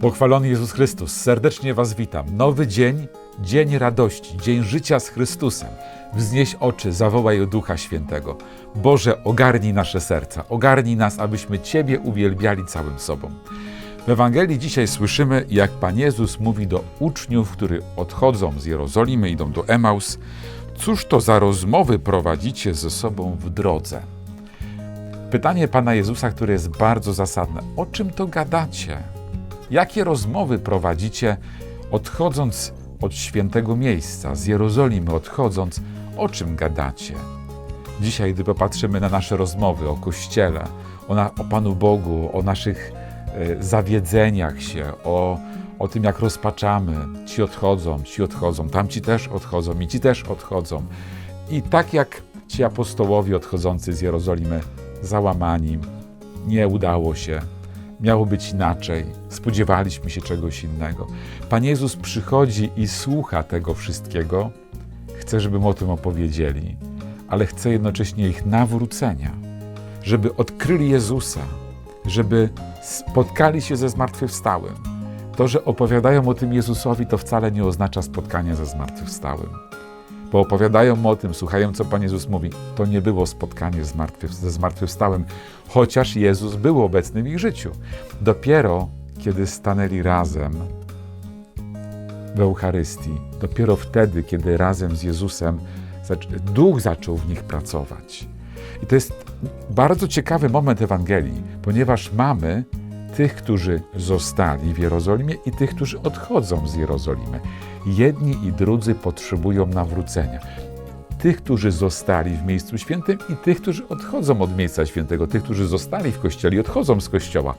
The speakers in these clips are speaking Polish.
Pochwalony Jezus Chrystus, serdecznie Was witam. Nowy dzień, dzień radości, dzień życia z Chrystusem. Wznieś oczy, zawołaj Ducha Świętego. Boże, ogarnij nasze serca, ogarnij nas, abyśmy Ciebie uwielbiali całym sobą. W Ewangelii dzisiaj słyszymy, jak Pan Jezus mówi do uczniów, którzy odchodzą z Jerozolimy, idą do Emaus, cóż to za rozmowy prowadzicie ze sobą w drodze? Pytanie Pana Jezusa, które jest bardzo zasadne. O czym to gadacie? Jakie rozmowy prowadzicie, odchodząc od świętego miejsca, z Jerozolimy odchodząc? O czym gadacie? Dzisiaj, gdy popatrzymy na nasze rozmowy o Kościele, o, na, o Panu Bogu, o naszych e, zawiedzeniach się, o, o tym, jak rozpaczamy, ci odchodzą, ci odchodzą, tamci też odchodzą i ci też odchodzą. I tak jak ci apostołowie odchodzący z Jerozolimy, załamani, nie udało się, miało być inaczej, spodziewaliśmy się czegoś innego. Pan Jezus przychodzi i słucha tego wszystkiego, chce, żeby o tym opowiedzieli, ale chce jednocześnie ich nawrócenia, żeby odkryli Jezusa, żeby spotkali się ze zmartwychwstałym. To, że opowiadają o tym Jezusowi, to wcale nie oznacza spotkania ze zmartwychwstałym. Bo opowiadają mu o tym, słuchają, co Pan Jezus mówi. To nie było spotkanie z ze zmartwychwstałym, chociaż Jezus był obecny w ich życiu. Dopiero kiedy stanęli razem w Eucharystii, dopiero wtedy, kiedy razem z Jezusem Duch zaczął w nich pracować. I to jest bardzo ciekawy moment Ewangelii, ponieważ mamy tych, którzy zostali w Jerozolimie i tych, którzy odchodzą z Jerozolimy. Jedni i drudzy potrzebują nawrócenia. Tych, którzy zostali w miejscu świętym i tych, którzy odchodzą od miejsca świętego. Tych, którzy zostali w kościele i odchodzą z kościoła.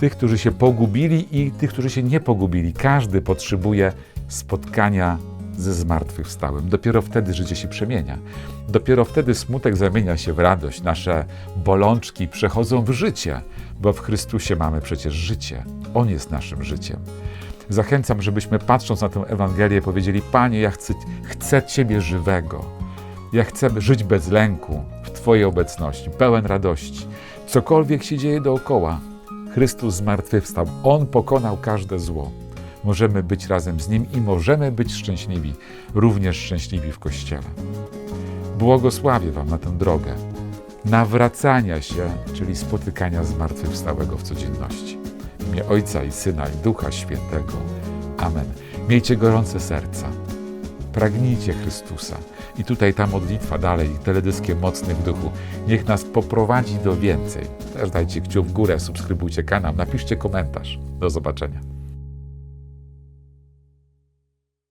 Tych, którzy się pogubili i tych, którzy się nie pogubili. Każdy potrzebuje spotkania ze zmartwychwstałym. Dopiero wtedy życie się przemienia. Dopiero wtedy smutek zamienia się w radość. Nasze bolączki przechodzą w życie, bo w Chrystusie mamy przecież życie. On jest naszym życiem. Zachęcam, żebyśmy patrząc na tę Ewangelię powiedzieli: Panie, ja chcę, chcę Ciebie żywego. Ja chcę żyć bez lęku w Twojej obecności, pełen radości. Cokolwiek się dzieje dookoła, Chrystus zmartwychwstał. On pokonał każde zło możemy być razem z Nim i możemy być szczęśliwi, również szczęśliwi w Kościele. Błogosławię Wam na tę drogę nawracania się, czyli spotykania zmartwychwstałego w codzienności. W imię Ojca i Syna i Ducha Świętego. Amen. Miejcie gorące serca. Pragnijcie Chrystusa. I tutaj ta modlitwa dalej, teledyskie mocny w duchu. Niech nas poprowadzi do więcej. Też dajcie kciuk w górę, subskrybujcie kanał, napiszcie komentarz. Do zobaczenia.